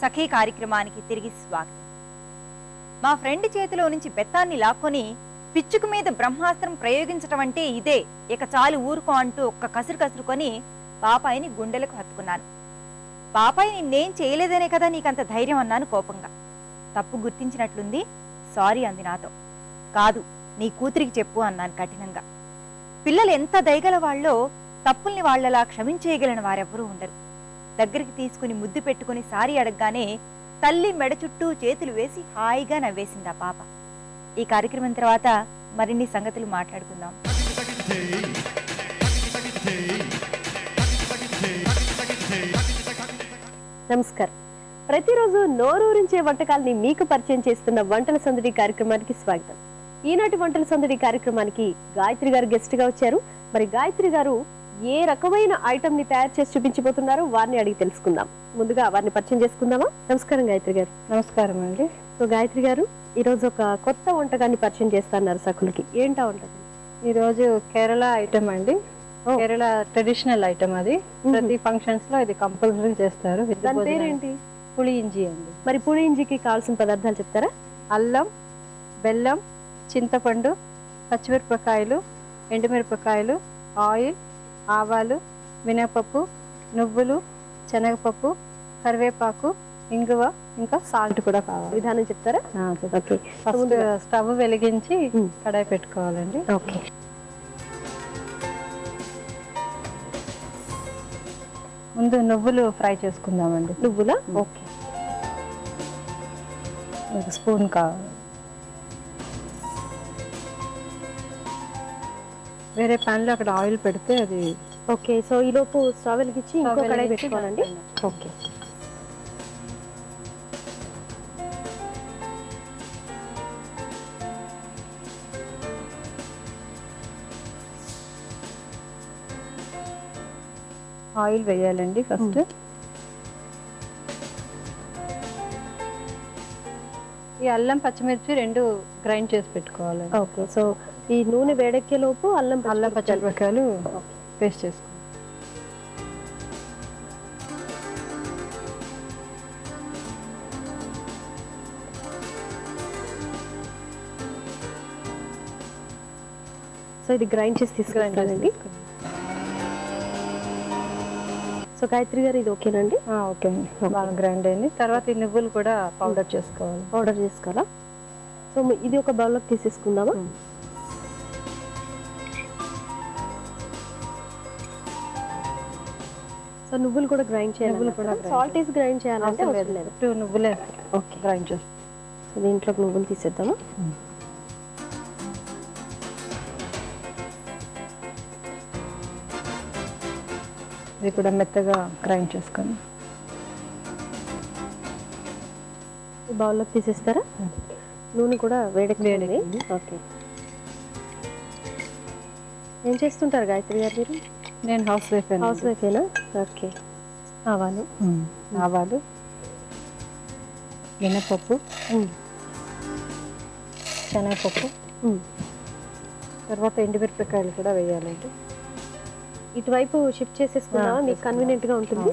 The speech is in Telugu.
సఖీ కార్యక్రమానికి తిరిగి స్వాగతం. మా ఫ్రెండ్ చేతిలో నుంచి బెత్తాన్ని లాక్కొని పిచ్చుకు మీద బ్రహ్మాస్త్రం ప్రయోగించటం అంటే ఇదే. ఇక చాలు ఊరుకో అంటూ ఒక్క కసురు కసురుకొని పాపాయిని గుండెలకు హత్తుకున్నాను. పాపాయి నిన్నేం చేయలేదనే కదా నీకంత ధైర్యం అన్నాను కోపంగా. తప్పు గుర్తించినట్లుంది. సారీ అంది నాతో. కాదు నీ కూతురికి చెప్పు అన్నాను కఠినంగా. పిల్లలు ఎంత దయగల వాళ్ళో తప్పుల్ని వాళ్ళలా క్షమించేయగలిగిన వారెవరూ ఉండరు. దగ్గరికి తీసుకుని ముద్దు పెట్టుకుని సారీ అడగగానే తల్లి మెడ చుట్టూ చేతులు వేసి హాయిగా నవ్వేసింది ఆ పాప. ఈ కార్యక్రమం తర్వాత మరిన్ని సంగతులు మాట్లాడుకుందాం. నమస్కారం. ప్రతిరోజు నోరూరించే వంటకాల్ని మీకు పరిచయం చేస్తున్న వంటల సందడి కార్యక్రమానికి స్వాగతం. ఈనాటి వంటల సందడి కార్యక్రమానికి గాయత్రి గారు గెస్ట్గా వచ్చారు. మరి గాయత్రి గారు ఏ రకమైన ఐటమ్ని తయారు చేసి చూపించబోతున్నారో వారిని అడిగి తెలుసుకుందాం. ముందుగా వారిని పరిచయం చేసుకుందామా? నమస్కారం గాయత్రి గారు. నమస్కారం అండి. సో గాయత్రి గారు ఈ రోజు ఒక కొత్త వంటకాన్ని పరిచయం చేస్తున్నారు సకులకి ఏంటా వంటకం? ఈరోజు కేరళ ఐటమ్ అండి. కేరళ ట్రెడిషనల్ ఐటమ్ అది. ప్రతి ఫంక్షన్స్లో ఇది కంపల్సరీ చేస్తారు. పేరేంటి? పులి ఇంజి అండి. మరి పుడి ఇంజికి కావాల్సిన పదార్థాలు చెప్తారా? అల్లం బెల్లం చింతపండు పచ్చిమిరపకాయలు ఎండుమిరపకాయలు ఆయిల్ ఆవాలు మినపప్పు నువ్వులు శనగపప్పు కరివేపాకు ఇంగువ ఇంకా సాల్ట్ కూడా కావాలి. విధానం చెప్తారా. ఓకే. ఫస్ట్ స్టవ్ వెలిగించి. కడాయి పెట్టుకోవాలండి. ఓకే. ముందు నువ్వులు ఫ్రై చేసుకుందామండి. నువ్వులా? ఓకే. స్పూన్ కావాలి. వేరే ప్యాన్లో అక్కడ ఆయిల్ పెడితే అది ఓకే సో ఈ లోపు స్టవ్ వెలిగించి ఇంకో కడాయి పెట్టుకోవాలండి? ఓకే. ఆయిల్ వేయాలండి ఫస్ట్. ఈ అల్లం పచ్చిమిర్చి రెండు గ్రైండ్ చేసి పెట్టుకోవాలండి ఓకే సో ఈ నూనె వేడెక్కే లోపు అల్లం అల్లం పచ్చిమిరపకాయలు పేస్ట్ చేసుకోవాలి. సో ఇది గ్రైండ్ చేసి తీసుకురండి సో గాయత్రి గారు ఇది ఓకేనండి? ఓకే. అండి బాగా గ్రైండ్ అయింది. తర్వాత ఈ నువ్వులు కూడా పౌడర్ చేసుకోవాలి. పౌడర్ చేసుకోవాలా? సో ఇది ఒక బౌల్లోకి తీసేసుకుందామా. సో నువ్వులు కూడా గ్రైండ్ చేయాలి నువ్వులు కూడా సాల్ట్ వేసి గ్రైండ్ చేయాలంటే లేదు. టూ నువ్వులే ఓకే. గ్రైండ్ చేస్తాం. సో దీంట్లోకి నువ్వులు తీసేద్దామా? ఇది కూడా మెత్తగా గ్రైండ్ చేసుకొని. ఈ బౌల్లోకి తీసేస్తారా? నూనె కూడా వేడెక్కింది వేడెక్కింది. ఓకే. ఏం చేస్తుంటారు గాయత్రి గారు మీరు? నేను హౌస్ వైఫ్ హౌస్ వైఫేనా ఓకే. ఆవాలు. ఆవాలు. మినపప్పు శనగపప్పు. తర్వాత ఎండుమిరపకాయలు కూడా వేయాలండి. ఇటువైపు షిఫ్ట్ చేసేసుకున్నావా మీకు కన్వీనియంట్గా ఉంటుంది.